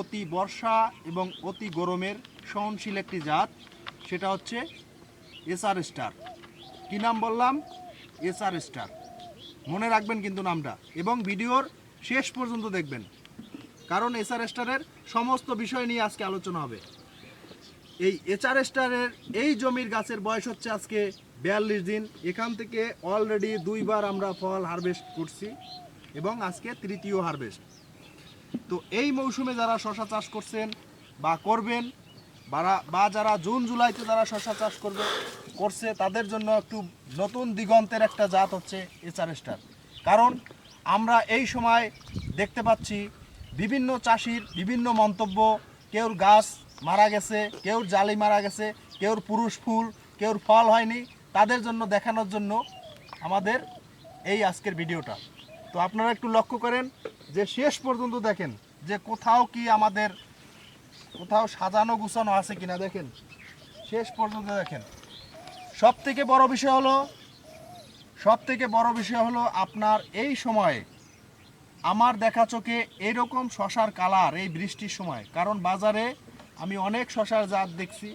অতি বর্ষা এবং অতি গরমের সহনশীল একটি জাত, সেটা হচ্ছে এসআর স্টার। কী নাম বললাম? SR star. মনে রাখবেন কিন্তু নামটা এবং ভিডিওর শেষ পর্যন্ত দেখবেন, কারণ এসআর স্টারের সমস্ত বিষয় নিয়ে আজকে আলোচনা হবে। এই এচআর স্টারের এই জমির গাছের বয়স হচ্ছে আজকে বিয়াল্লিশ দিন। এখান থেকে অলরেডি দুইবার আমরা ফল হারভেস্ট করছি এবং আজকে তৃতীয় হারভেস্ট তো এই মৌসুমে যারা শশা চাষ করছেন বা করবেন বা যারা জুন, জুলাইতে যারা শশা চাষ করবে, করছে, তাদের জন্য একটু নতুন দিগন্তের একটা জাত হচ্ছে এচআর স্টার। কারণ আমরা এই সময় দেখতে পাচ্ছি বিভিন্ন চাষির বিভিন্ন মন্তব্য, কেউর গাছ মারা গেছে, কেউর জালি মারা গেছে, কেউর পুরুষ ফুল, কেউর ফল হয়নি, তাদের জন্য দেখানোর জন্য আমাদের এই আজকের ভিডিওটা। তো আপনারা একটু লক্ষ্য করেন যে শেষ পর্যন্ত দেখেন যে কোথাও কি আমাদের, কোথাও সাজানো গুছানো আছে কিনা দেখেন। শেষ পর্যন্ত দেখেন। সব থেকে বড় বিষয় হলো সব থেকে বড় বিষয় হলো আপনার এই সময়ে আমার দেখা চোখে এরকম শশার কালার, এই বৃষ্টির সময়। কারণ বাজারে আমি অনেক শশার জাত দেখছি।